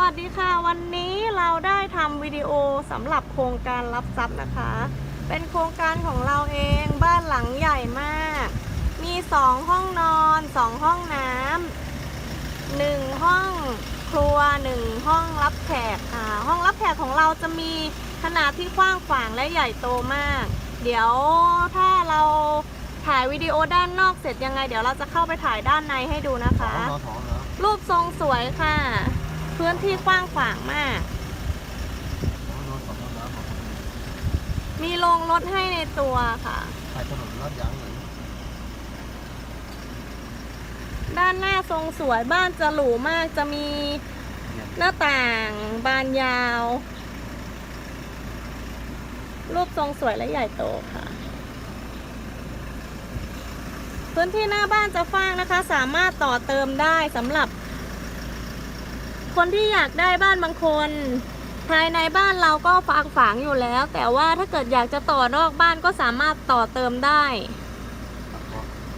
วัสดีค่ะ วันนี้เราได้ทำวิดีโอสำหรับโครงการรับทรัพย์นะคะ เป็นโครงการของเราเองบ้านหลังใหญ่มาก มีสองห้องนอนสองห้องน้ำหนึ่งห้องครัวหนึ่งห้องรับแขกค่ะห้องรับแขกของเราจะมีขนาดที่กว้างขวางและใหญ่โตมาก เดี๋ยวถ้าเราถ่ายวิดีโอด้านนอกเสร็จยังไง เดี๋ยวเราจะเข้าไปถ่ายด้านในให้ดูนะสอคะงนอนสองเหรอรูปทรงสวยค่ะ พื้นที่กว้างขวางมากสองนอนสองนอนน้ำของมีโรงรถให้ในตัวค่ะถ่ายถนนลาดยางเลยด้านหน้าทรงสวยบ้านจะหรูมากจะมีหน้าต่างบานยาว รูปทรงสวยและใหญ่โตค่ะ พื้นที่หน้าบ้านจะฟ้างนะคะ สามารถต่อเติมได้สำหรับ คนที่อยากได้บ้านบางคน ภายในบ้านเราก็ฟางฝางอยู่แล้ว แต่ว่าถ้าเกิดอยากจะต่อนอกบ้านก็สามารถต่อเติมได้